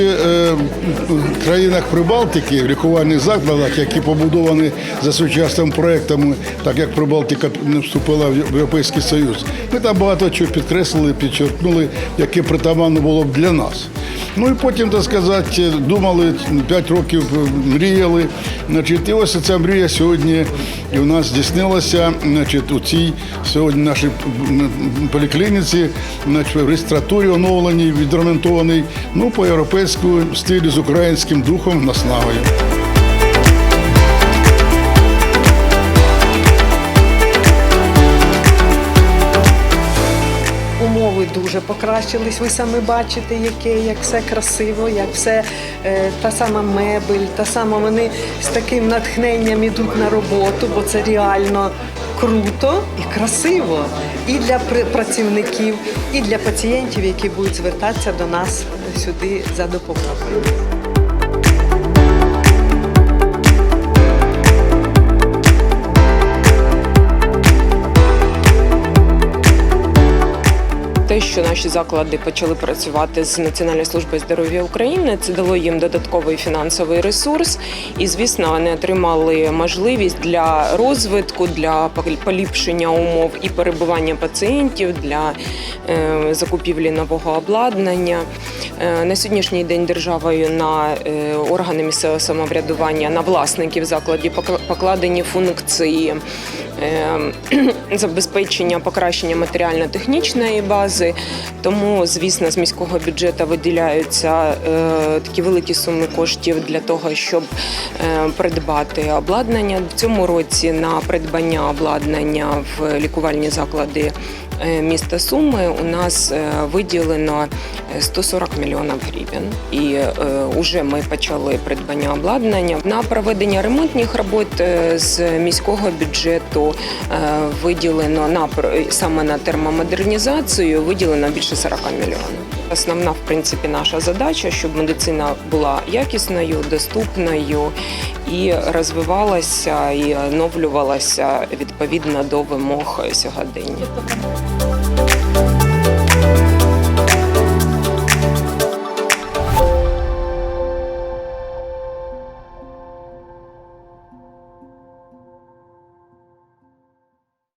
Е, в країнах Прибалтики, в лікувальних закладах, які побудовані за сучасними проектами, так як Прибалтика не вступила в Європейський Союз, ми там багато чого підкреслили, підчеркнули, яке притаманно було б для нас. Ну і потім, так сказати, думали, 5 років мріяли. Значить, і ось ця мрія сьогодні і у нас здійснилася значить, у цій сьогодні нашій поліклініці, значить, в реєстратурі оновленій, відремонтованій, ну, по європейському стилю з українським духом, наснагою. Дуже покращились. Ви самі бачите, яке, як все красиво, як все е, та сама мебель, та сама вони з таким натхненням ідуть на роботу, бо це реально круто і красиво. І для працівників, і для пацієнтів, які будуть звертатися до нас сюди за допомогою. Те, що наші заклади почали працювати з Національною службою здоров'я України, це дало їм додатковий фінансовий ресурс, і звісно, вони отримали можливість для розвитку, для поліпшення умов і перебування пацієнтів для е, закупівлі нового обладнання. Е, На сьогоднішній день державою на е, органи місцевого самоврядування, на власників закладів покладені функції е, забезпечення покращення матеріально-технічної бази. Тому, звісно, з міського бюджету виділяються такі великі суми коштів для того, щоб придбати обладнання. В цьому році на придбання обладнання в лікувальні заклади міста Суми у нас виділено 140 мільйонів гривень. І вже ми почали придбання обладнання. На проведення ремонтних робот е, з міського бюджету е, виділено на саме на термомодернізацію виділено більше 40 мільйонів. Основна, в принципі, наша задача, щоб медицина була якісною, доступною і розвивалася і оновлювалася відповідно до вимог сьогодення.